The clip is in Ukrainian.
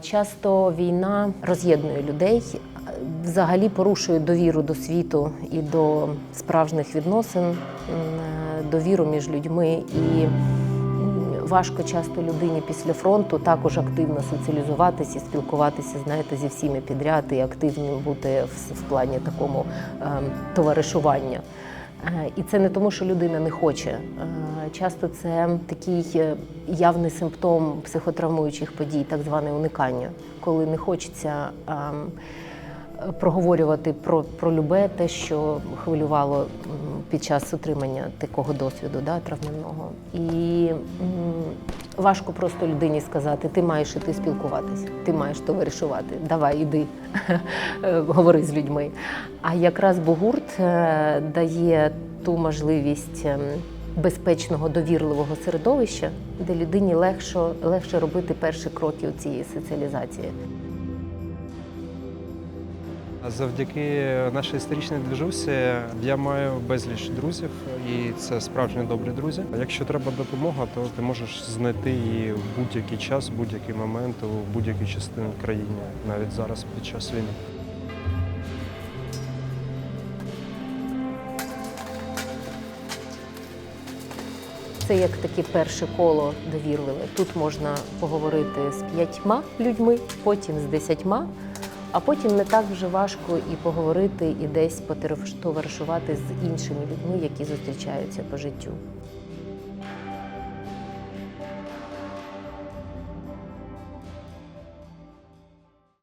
Часто війна роз'єднує людей, взагалі порушує довіру до світу і до справжніх відносин, е, довіру між людьми. І важко часто людині після фронту також активно соціалізуватися, спілкуватися, знаєте, зі всіми підряд і активним бути в, в плані такому ем, товаришування. Е, І це не тому, що людина не хоче. Е, Часто це такий е, явний симптом психотравмуючих подій, так зване уникання, коли не хочеться ем, проговорювати про, про любе те, що хвилювало під час отримання такого досвіду да, травмівного. І важко просто людині сказати: ти маєш іти спілкуватися, ти маєш товаришувати, давай іди, е, говори з людьми. А якраз Богурт е, дає ту можливість. ем, Безпечного довірливого середовища, де людині легше, легше робити перші кроки у цієї соціалізації. Завдяки нашій історичній движусі я маю безліч друзів, і це справжні добрі друзі. Якщо треба допомога, то ти можеш знайти її в будь-який час, в будь-який момент, у будь-якій частині країни, навіть зараз під час війни. Це як таке перше коло довірливе. Тут можна поговорити з п'ятьма людьми, потім з десятьма, а потім не так вже важко і поговорити, і десь потоваришувати з іншими людьми, які зустрічаються по життю.